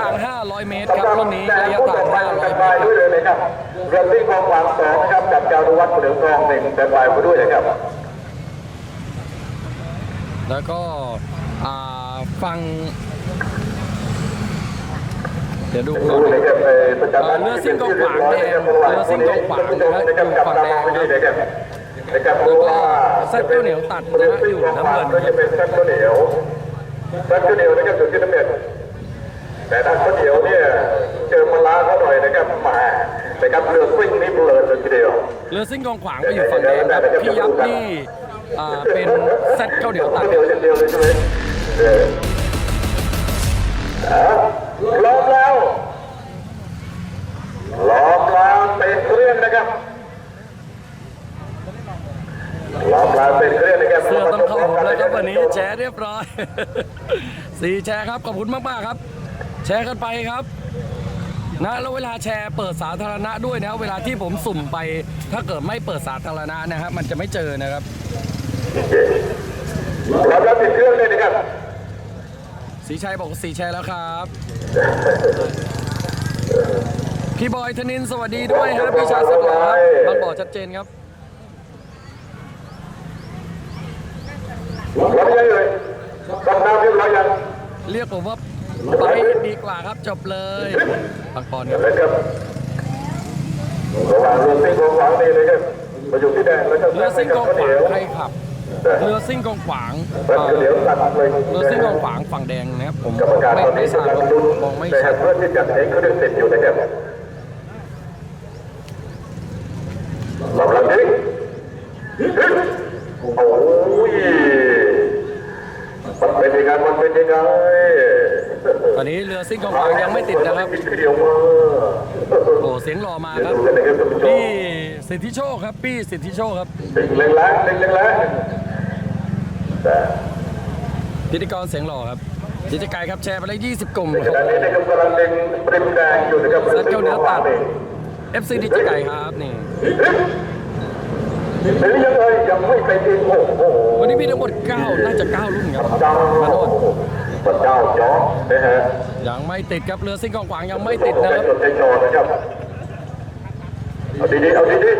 ทาง 500 เมตรครับรุ่นนี้ระยะทาง 500 เมตรครับด้วยเลยนะครับเรือซิ่งความหวังสองนะครับกับจารุวัฒน์เหลืองทองหนึ่งแต่ปลายไปด้วยนะครับ แล้วก็อ่าฟัง เดี๋ยวดูก่อนดูนะครับเอ่อประจำเอ่อเรือซิ่งกองขวางแดงเรือซิ่งกองขวางนะฮะอยู่ฝั่งแดงครับนะครับนะครับแล้วก็เส้นข้าวเหนียวตัดนะฮะอยู่น้ำเงินก็จะเป็นเส้นข้าวเหนียวเส้นข้าวเหนียวนะครับอยู่ที่น้ำเงิน แต่ถ้าข้าวเหนียวเนี่ยเจอปลาร้าเขาหน่อยนะครับมานะครับเรือซิ่งนี่เบลอเลยทีเดียวเรือซิ่งกองขวางก็อยู่ฝั่งแดงครับพี่ยับนี่อ่าเป็นเซตข้าวเหนียวตัดข้าวเหนียวอย่างเดียวเลยใช่ไหมเอออะล้อมแล้วล้อมแล้วเป็นเครื่องนะครับล้อมแล้วเป็นเครื่องนะครับเสื้อต้องเข้าผมแล้วครับวันนี้แชร์เรียบร้อยสี่แชร์ครับขอบคุณมากๆครับ แชร์กันไปครับนะแล้วเวลาแชร์เปิดสาธารณะด้วยนะเวลาที่ผมสุ่มไป ถ้าเกิดไม่เปิดสาธารณะนะฮะมันจะไม่เจอนะครับล้อมแล้วเป็นเครื่องเลยนะครับสีชัยบอกสีแชร์แล้วครับ พี่บอยธนินทร์สวัสดีด้วยฮะพี่ชายสุดหล่อครับบางบ่อชัดเจนครับล้อมยังเลยดำน้ำเรียบร้อยยังเรียกผมว่า ไปดีกว่าครับจบเลยบางปอนครับนะครับระหว่างเรือซิ่งของขวางนี่นะครับมาอยู่ที่แดงแล้วก็เรือซิ่งกองขวางใครขับเรือซิ่งกองขวางเอ่อเดี๋ยวตัดเลยเรือซิ่งกองขวางฝั่งแดงนะครับผมกรรมการไม่ตอนไม่นี้ทราบกำลังครับลุ้นมองไม่นะคชัรัดบเพื่อที่จะเห็นเครื่องติดอยู่นะครับลำลังนี้โอ้ยมันเป็นยังไงมันเป็นยังไง ตอนนี้เรือ ซิ่งกองขวางยังไม่ติดนะครับเดียวมาโอ้เสียงหล่อมาคเดี๋ยวรับดูกันนะครับท่านผู้ชมพี่สิทธิโชคครับพี่สิทธิโชคครับเล็งแรงแรงเล็งแรงแรงแต่พิธีกรเสียงหล่อครับจิตรกายครับแชร์ไปแล้ว20 กลุ่มขณะนี้นะครับกำลังเล็งปริมแดงอยู่นะครับเซตเก้าเนื้อตัดเอง FC ดิจิไก่ครับนี่หรือยังไงยังไม่ไปถึงโอ้โหวันนี้มีทั้งหมด9น่าจะ 9 รุ่นครับเจ้าขอโทษ พระเจ้าจอร์จนะฮะยังไม่ติดครับเรือซิ่งกองขวางยังไม่ติดใจนะครับจดใจจ่อนะครับเอาดีๆเอาดีๆ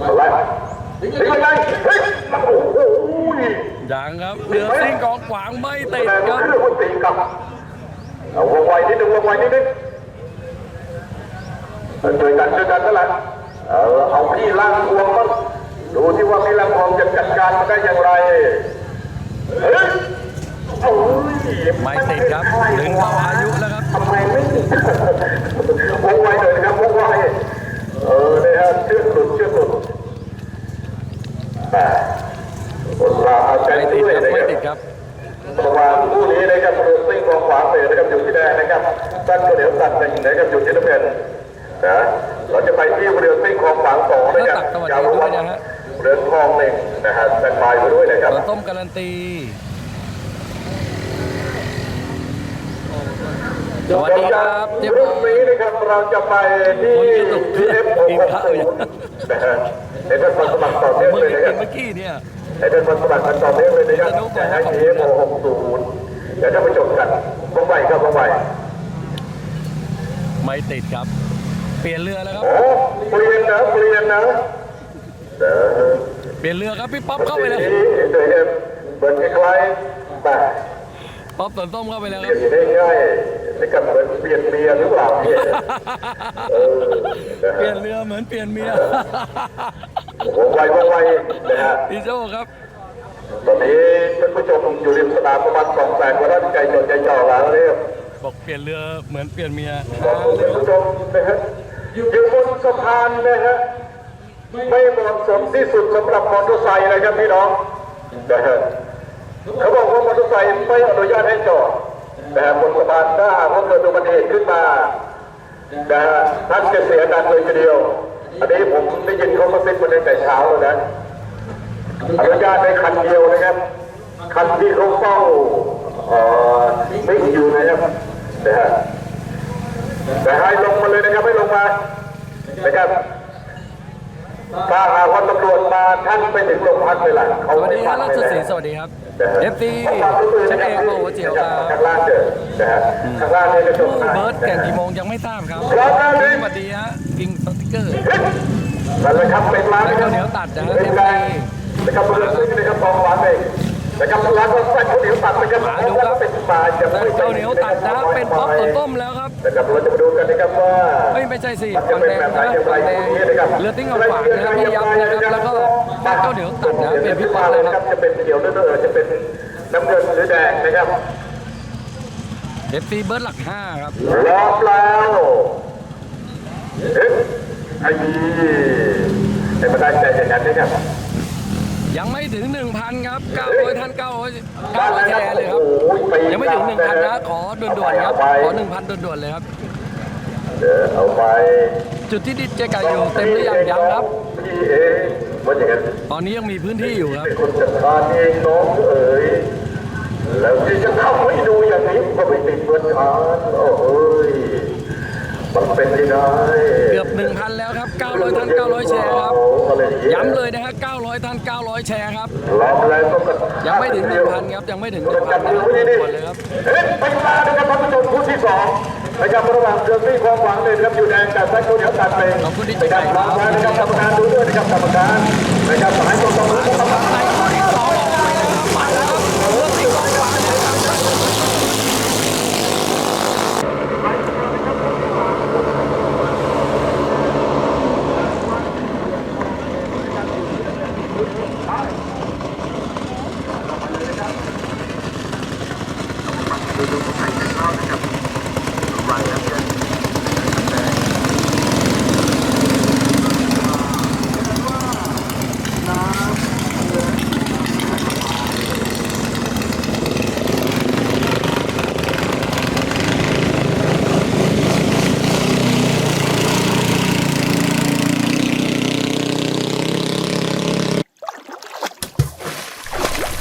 เอาไว้ถึงยังไงเฮ้ยมันโอ้โหยังครับเรือซิ่งกองขวางไม่ติดแต่ครับ เรื่องคนตีกลับเอาวงไวนิดนึงวงไวนิดนึงช่วยกันช่วยกันนั่นแหละเออเอาพี่ล่างทวงมั้งดูที่ว่าพี่ล่างทวงจะจัดการมันได้อย่างไรเฮ้ยโอ้ย ไม่ติดครับถึงเป้าอายุแล้วครับทำไมไม่ติดวงไวหน่อยนะครับวงไวเออเนี่ยฮะเชื่อกหลุดเชื่อกหลุดแต่คนเราเอาใจไม่ติดด้วยครับนะไม่ครับติดครับระหว่างคู่นี้นะครับเรือซิ่งกองขวาเปรนะครับอยู่ที่แดงนะครับตั้งตัวเดี๋ยวตัดหนึ่งนะครับอยู่ที่น้ำเงินนะเราจะไปที่เรือซิ่งกองขวางสองนะครับยาววัดเรือนทองหนึ่งนะฮะแต่ปลายไปด้วยนะครับต้มการันตี สวัสดีครับเรียบร้รุ่อนยนี้นะครับเราจะไปที่คนที่ตกเครื่อง TF กินข้าวอยู่นะฮะให้ท่านมาสมัครต่อเนื่องเมื่อเลยกี้นะครับเมื่อกี้เนี่ยให้ท่านมาสมัครกันต่อเนื่องเลยนะครับจะให้ TF 60เดี๋ยวท่านไปจบกันวงไวครับวงไวไม่ติดครับ เปลี่ยนเรือแล้วครับโอ้เปลี่ยนนะเปลี่ยนนะเออเปลี่ยนเรือครับพี่ป๊อปเข้าไปแล้วทีนี้เดี๋ยวเอ็มเหมือนคล้ายๆแต่ป๊อปสวนส้มเข้าไปแล้วเปคลี่รัยบนง่ายๆ นี่กับเหมือนเปลี่ยนเมียหรือเปล่าเนี่ยเออนะเปลี่ยฮะนเรือเหมือนเปลี่ยนเมีย วงไววงไวนะฮะ พี่โจครับ ตอนนี้ท่านผู้ชมอยู่ริมสนามประมาณสองแสนกว่าท่านใจจดใจจ่อแล้วเนี่ยบอกเปลี่ยนเรือเหมือนเปลี่ยนเมียขอบคุณท่านผู้ชมนะฮะอยู่บนสะพานนะฮะไม่เหมาะสมที่สุดสำหรับมอเตอร์ไซค์นะครับพี่น้องนะฮะเขาบอกว่ามอเตอร์ไซค์ไม่อนุญาตให้จอด นะฮะบนสะพานถ้าหากว่าเกิดอุบัติเหตุขึ้นมานะฮะท่านจะเสียดังเลยทีเดียว อันนี้ผมได้ยินเขามาซ็นมาตั้งแต่เช้าแล้วนะอนุญาตได้คันเดียวนะครับ คันที่เขาเฝ้าอ่อไม่อยู่นะครับนะฮะแต่ให้ลงมาเลยนะครับไม่ลงมานะครับ ถ้าหากว่าตำรวจมาท่านไปถึงโรงพักเลยล่ะสเขาวัสไม่ดีคฟัรับงรัเลชยศรีนะสวัสดีครับนะฮะ FC เชฟเอกบอกว่าเจียวครับข้างล่างเดินนะฮะข้างล่างเนี่ยกระจกเบิร์ดแก่งกี่โมงยังไม่ทราบครับพร้อมแล้วสดิวัสดีฮะกิงสติ๊กเกอร์นั่นแหละครับเป็นร้านแล้วข้าวเหนียวตัดนะฮะเป็นแรงนะครับเรือซึ่งนะครับของหวานเองนะครับร้านก็ใส่ข้าวเหนียวตัดนะครับมาดูครับเป็นปลาจะแล้วไม่ข้าวเหนียวตัดนะเป็นป๊อปตัวต้มแล้วครับ นะครับเราจะมาดูกันนะครับว่าไม่ไม่ใช่สิมันจะฝั่งเป็นแดงแบบไหนนะอย่างไรฝั่งแดงพวกนี้นะครับเรือติ้งเอาฝากนะครับพี่ยับนะครับแล้วก็ตัดข้าวเหนียวตัดนะเป็นพี่ป๊อปเลยครับจะเป็นเขียวเนื้อจะเป็นน้ำเงินหรือแดงนะครับเอฟซีเบิร์ดหลักห้าครับพร้อมแล้วเอ๊ะไอ้นี่ให้มันได้ใจอย่างนั้นนะครับ ยังไม่ถึง 1,000 ครับ 900 ท่าน 900 900แชร์เลยครับ ยังไม่ถึง 1,000 นะ ขอด่วนๆครับ ขอ 1,000 ด่วนๆเลยครับเอาไปจุดที่ดิเจไก่อยู่เต็มหรือยังยังครับ ตอนนี้ยังมีพื้นที่อยู่ครับคนจัดการเองน้องเอ๋ยแล้วที่จะเข้าไปดูอย่างนี้ก็ไม่ติดเงินทานโอ้ย เป็นไม่ได้เกือบ 1,000 แล้วครับ 900 ท่าน 900 แชร์ครับ ย้ำเลยนะฮะ900 ท่าน 900 แชร์ครับล้อมแล้วก็กระยังไม่ถึง 1,000 ครับ ยังไม่ถึง 1,000นะครับด่วนๆเลยครับเฮ้ยไปมานะครับท่านผู้ชมคู่ที่สองนะครับระหว่างเรือซี่ความหวังเลยนะครับอยู่แดงแต่แซคโคเดียวตัดไปขอบคุณที่ไปดับล้อมไว้นะครับกรรมการดูด้วยนะครับกรรมการนะครับสายตรงตรงนี้นะครับ ในข้อที่สองออกไปแล้วครับมาแล้วครับเลือกติดกองฟ้าเลยครับ ดูดูตรงไหนในรอบนะครับรันแล้วเพื่อน